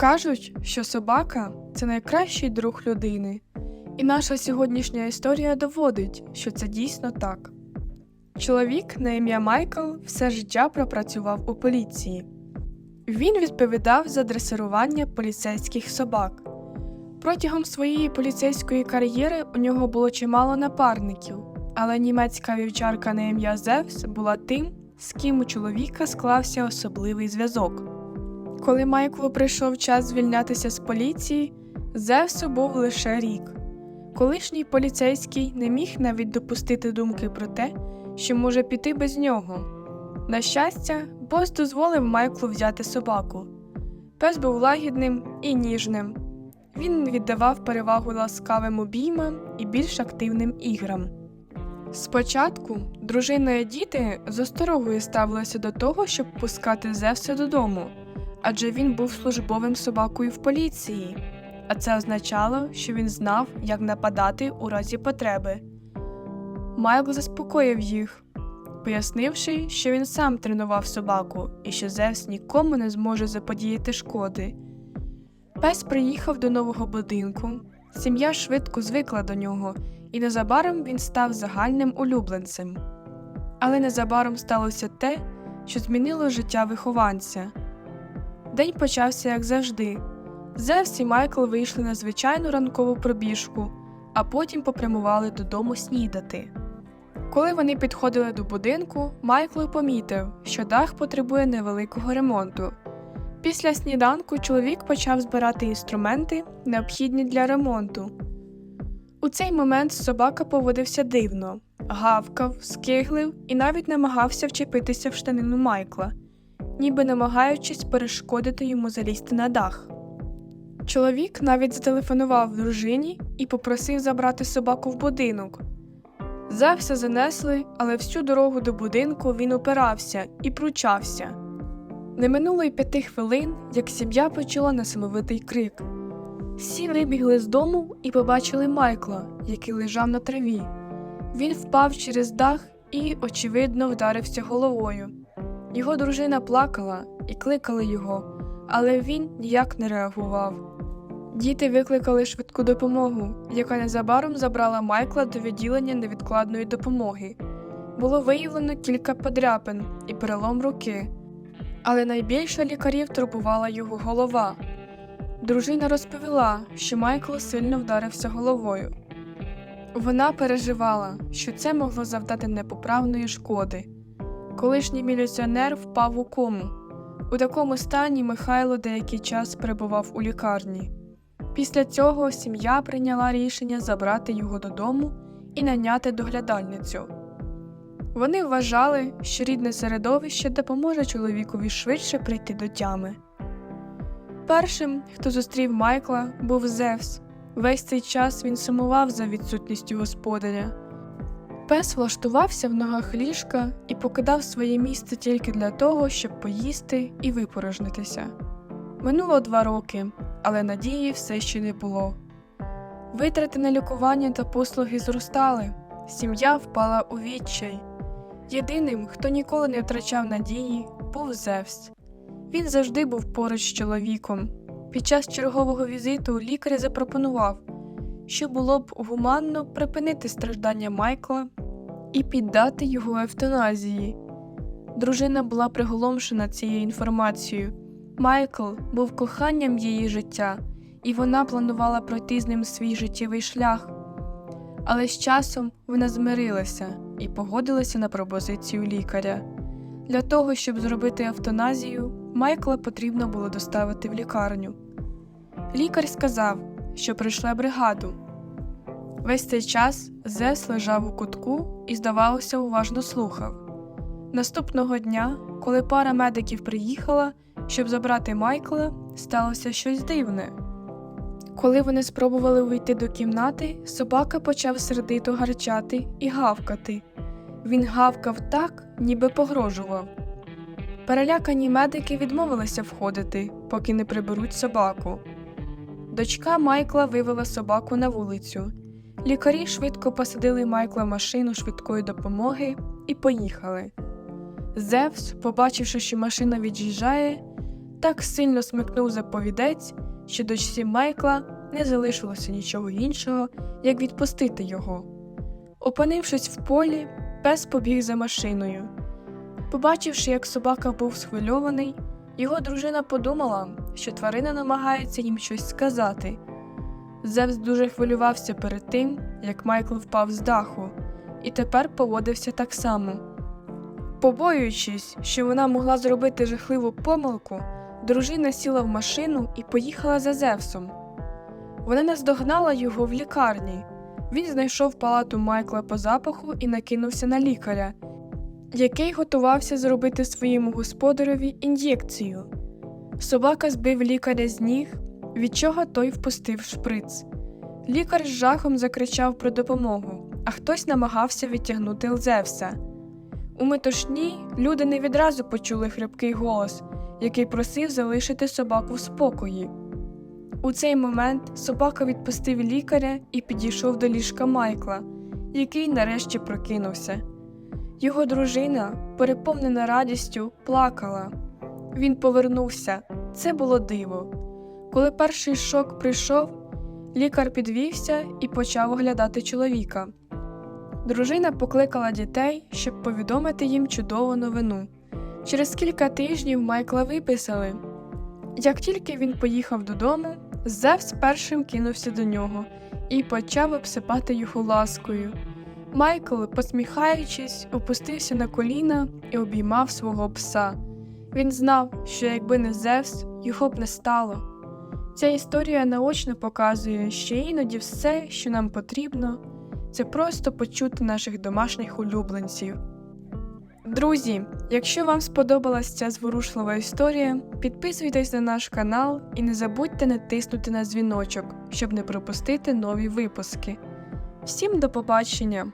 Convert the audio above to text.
Кажуть, що собака це найкращий друг людини, і наша сьогоднішня історія доводить, що це дійсно так. Чоловік на ім'я Майкл все життя пропрацював у поліції. Він відповідав за дресирування поліцейських собак. Протягом своєї поліцейської кар'єри у нього було чимало напарників, але німецька вівчарка на ім'я Зевс була тим, з ким у чоловіка склався особливий зв'язок. Коли Майклу прийшов час звільнятися з поліції, Зевсу був лише рік. Колишній поліцейський не міг навіть допустити думки про те, що може піти без нього. На щастя, бос дозволив Майклу взяти собаку. Пес був лагідним і ніжним. Він віддавав перевагу ласкавим обіймам і більш активним іграм. Спочатку дружина і діти з осторогою ставилися до того, щоб пускати Зевса додому, адже він був службовим собакою в поліції, а це означало, що він знав, як нападати у разі потреби. Майкл заспокоїв їх, пояснивши, що він сам тренував собаку і що Зевс нікому не зможе заподіяти шкоди. Пес приїхав до нового будинку, сім'я швидко звикла до нього, і незабаром він став загальним улюбленцем. Але незабаром сталося те, що змінило життя вихованця. День почався як завжди. Зевс і Майкл вийшли на звичайну ранкову пробіжку, а потім попрямували додому снідати. Коли вони підходили до будинку, Майкл помітив, що дах потребує невеликого ремонту. Після сніданку чоловік почав збирати інструменти, необхідні для ремонту. У цей момент собака поводився дивно, гавкав, скиглив і навіть намагався вчепитися в штанину Майкла, ніби намагаючись перешкодити йому залізти на дах. Чоловік навіть зателефонував дружині і попросив забрати собаку в будинок. Зевса занесли, але всю дорогу до будинку він опирався і пручався. Не минуло й п'яти хвилин, як сім'я почула несамовитий крик. Всі вибігли з дому і побачили Майкла, який лежав на траві. Він впав через дах і, очевидно, вдарився головою. Його дружина плакала і кликала його, але він ніяк не реагував. Діти викликали швидку допомогу, яка незабаром забрала Майкла до відділення невідкладної допомоги. Було виявлено кілька подряпин і перелом руки, але найбільше лікарів турбувала його голова. Дружина розповіла, що Майкл сильно вдарився головою. Вона переживала, що це могло завдати непоправної шкоди. Колишній міліціонер впав у кому. У такому стані Михайло деякий час перебував у лікарні. Після цього сім'я прийняла рішення забрати його додому і наняти доглядальницю. Вони вважали, що рідне середовище допоможе чоловікові швидше прийти до тями. Першим, хто зустрів Майкла, був Зевс. Весь цей час він сумував за відсутністю господаря. Пес влаштувався в ногах ліжка і покидав своє місце тільки для того, щоб поїсти і випорожнитися. Минуло два роки, але надії все ще не було. Витрати на лікування та послуги зростали, сім'я впала у відчай. Єдиним, хто ніколи не втрачав надії, був Зевс. Він завжди був поруч з чоловіком. Під час чергового візиту лікар запропонував, що було б гуманно припинити страждання Майкла і піддати його евтаназії. Дружина була приголомшена цією інформацією. Майкл був коханням її життя, і вона планувала пройти з ним свій життєвий шлях. Але з часом вона змирилася і погодилася на пропозицію лікаря. Для того, щоб зробити евтаназію, Майкла потрібно було доставити в лікарню. Лікар сказав, що прийшла бригаду. Весь цей час Зес лежав у кутку і, здавалося, уважно слухав. Наступного дня, коли пара медиків приїхала, щоб забрати Майкла, сталося щось дивне. Коли вони спробували вийти до кімнати, собака почав сердито гарчати і гавкати. Він гавкав так, ніби погрожував. Перелякані медики відмовилися входити, поки не приберуть собаку. Дочка Майкла вивела собаку на вулицю. Лікарі швидко посадили Майкла в машину швидкої допомоги і поїхали. Зевс, побачивши, що машина від'їжджає, так сильно смикнув заповідець, що дочці Майкла не залишилося нічого іншого, як відпустити його. Опинившись в полі, пес побіг за машиною. Побачивши, як собака був схвильований, його дружина подумала, що тварина намагається їм щось сказати. Зевс дуже хвилювався перед тим, як Майкл впав з даху, і тепер поводився так само. Побоюючись, що вона могла зробити жахливу помилку, дружина сіла в машину і поїхала за Зевсом. Вона наздогнала його в лікарні. Він знайшов палату Майкла по запаху і накинувся на лікаря, який готувався зробити своєму господареві ін'єкцію. Собака збив лікаря з ніг, від чого той впустив шприц. Лікар з жахом закричав про допомогу, а хтось намагався відтягнути Зевса. У метушні люди не відразу почули хрипкий голос, який просив залишити собаку в спокої. У цей момент собака відпустив лікаря і підійшов до ліжка Майкла, який нарешті прокинувся. Його дружина, переповнена радістю, плакала. Він повернувся. Це було диво. Коли перший шок прийшов, лікар підвівся і почав оглядати чоловіка. Дружина покликала дітей, щоб повідомити їм чудову новину. Через кілька тижнів Майкла виписали. Як тільки він поїхав додому, Зевс першим кинувся до нього і почав обсипати його ласкою. Майкл, посміхаючись, опустився на коліна і обіймав свого пса. Він знав, що якби не Зевс, його б не стало. Ця історія наочно показує, що іноді все, що нам потрібно, це просто почути наших домашніх улюбленців. Друзі, якщо вам сподобалася ця зворушлива історія, підписуйтесь на наш канал і не забудьте натиснути на дзвіночок, щоб не пропустити нові випуски. Всім до побачення!